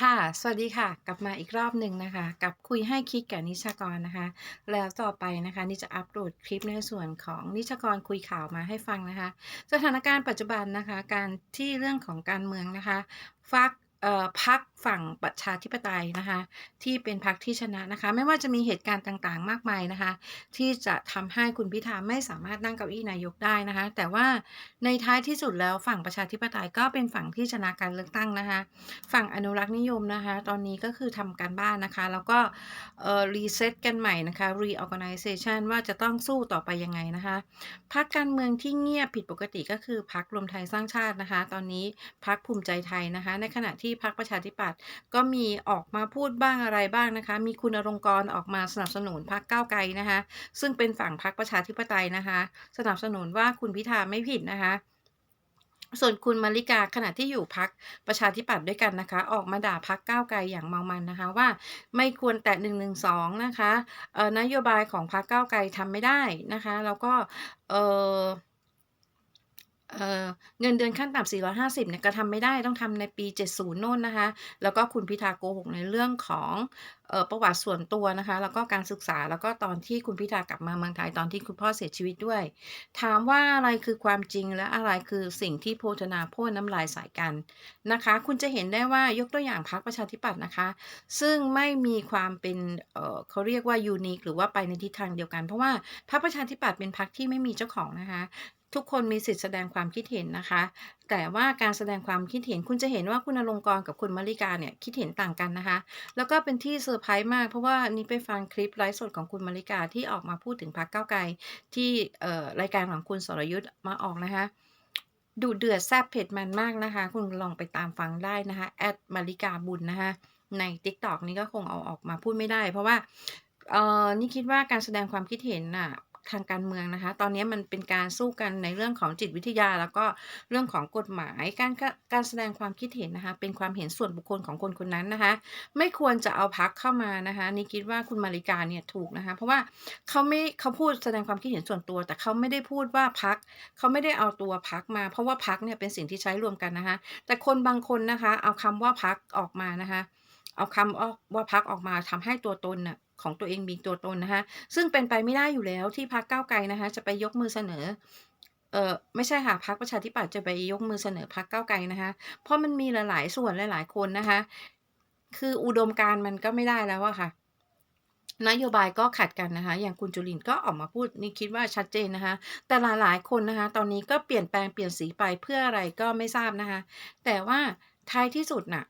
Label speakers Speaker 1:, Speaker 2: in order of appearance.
Speaker 1: ค่ะ สวัสดีค่ะ กลับมาอีกรอบหนึ่งนะคะ กับคุยให้คิดกับนิชากรนะคะ แล้วต่อไปนะคะ นี่จะอัปโหลดคลิปในส่วนของนิชากรคุยข่าวมาให้ฟังนะคะ สถานการณ์ปัจจุบันนะคะ การที่เรื่องของการเมืองนะคะ ฟัก เอ่อพรรคฝั่งประชาธิปไตยนะคะ ที่เป็นพรรคที่ชนะนะคะ ไม่ว่าจะมีเหตุการณ์ต่างๆ มากมายนะคะ ที่จะทำให้คุณพิธาไม่สามารถนั่งเก้าอี้นายกได้นะคะ แต่ว่าในท้ายที่สุดแล้วฝั่งประชาธิปไตยก็เป็นฝั่งที่ชนะการเลือกตั้งนะคะ ฝั่งอนุรักษ์นิยมนะคะ ตอนนี้ก็คือทำการบ้านนะคะ แล้วก็เอ่อ reset กันใหม่นะคะ reorganization ว่าจะต้องสู้ต่อไปยังไงนะคะพรรคการเมืองที่เงียบผิดปกติก็คือพรรครวมไทยสร้างชาตินะคะ ตอนนี้พรรคภูมิใจไทยนะคะ ในขณะที่พรรคประชาธิปัตย์ก็มีออกมาพูดบ้างอะไรบ้างนะคะ มีคุณอลงกร์ออกมาสนับสนุนพรรคก้าวไกลนะคะ ซึ่งเป็นฝั่งพรรคประชาธิปไตยนะคะ สนับสนุนว่าคุณพิธาไม่ผิดนะคะส่วนคุณมาริกาขณะที่อยู่พรรคประชาธิปัตย์ด้วยกันนะคะ ออกมาด่าพรรคก้าวไกลอย่างเมามันนะคะว่าไม่ควรแตะ112นะคะเอ่อนโยบายของพรรคก้าวไกลทำไม่ได้นะคะ แล้วก็เออ เอ่อเงินเดือนขั้นต่ำ450เนี่ยก็ทำไม่ได้ต้องทำในปี 70 โน่นนะคะ แล้วก็คุณพิธาโกหกในเรื่องของเอ่อประวัติส่วนตัวนะคะ แล้วก็การศึกษาแล้วก็ตอนที่คุณพิธากลับมาเมืองไทยตอนที่คุณพ่อเสียชีวิตด้วย ถามว่าอะไรคือความจริงและอะไรคือสิ่งที่โพธนาพ่นน้ำลายใส่กันนะคะ คุณจะเห็นได้ว่ายกตัวอย่างพรรคประชาธิปัตย์นะคะ ซึ่งไม่มีความเป็นเอ่อเขาเรียกว่า unique หรือว่าไปในทิศทางเดียวกัน เพราะว่าพรรคประชาธิปัตย์เป็นพรรคที่ไม่มีเจ้าของนะคะ ทุกคนมีสิทธิ์แสดงความคิดเห็นนะคะ แต่ว่าการแสดงความคิดเห็นคุณจะเห็นว่าคุณอลงกรณ์กับคุณมาริกาเนี่ยคิดเห็นต่างกันนะคะ แล้วก็เป็นที่เซอร์ไพรส์มาก เพราะว่านี่ไปฟังคลิปไลฟ์สดของคุณมาริกาที่ออกมาพูดถึงพรรคก้าวไกลที่รายการของคุณสรยุทธ์มาออกนะคะดุเดือดแซ่บเผ็ดมันมากนะคะ คุณลองไปตามฟังได้นะคะแอดมาริกาบุญนะคะใน TikTok นี่ก็คงเอาออกมาพูดไม่ได้ เพราะว่าเออนี่คิดว่าการแสดงความคิดเห็นน่ะ ทางการเมืองนะคะ ตอนนี้มันเป็นการสู้กันในเรื่องของจิตวิทยา แล้วก็เรื่องของกฎหมาย การการแสดงความคิดเห็นนะคะ เป็นความเห็นส่วนบุคคลของคนคนนั้นนะคะ ไม่ควรจะเอาพรรคเข้ามานะคะ นี่คิดว่าคุณมาริกาเนี่ยถูกนะคะ เพราะว่าเขาไม่เขาพูดแสดงความคิดเห็นส่วนตัว แต่เขาไม่ได้พูดว่าพรรคเขาไม่ได้เอาตัวพรรคมา เพราะว่าพรรคเนี่ยเป็นสิ่งที่ใช้รวมกันนะคะ แต่คนบางคนนะคะ เอาคำว่าพรรคออกมานะคะ เอาคำว่าพรรคออกมาทำให้ตัวตนน่ะ ของตัวเองมีตัวตนนะคะ ซึ่งเป็นไปไม่ได้อยู่แล้วที่พรรคก้าไกลนะคะ จะไปยกมือเสนอเออไม่ใช่ค่ะพรรคประชาธิปัตย์จะไปยกมือเสนอพรรคก้าไกลนะคะ เพราะมันมีหลาย ๆ ส่วนหลาย ๆ คนนะคะ คืออุดมการณ์มันก็ไม่ได้แล้วอะค่ะนโยบายก็ขัดกันนะคะ อย่างคุณจุรินก็ออกมาพูดนี่คิดว่าชัดเจนนะคะ แต่หลายๆคนนะคะ ตอนนี้ก็เปลี่ยนแปลงเปลี่ยนสีไปเพื่ออะไรก็ไม่ทราบนะคะ แต่ว่าท้ายที่สุดน่ะ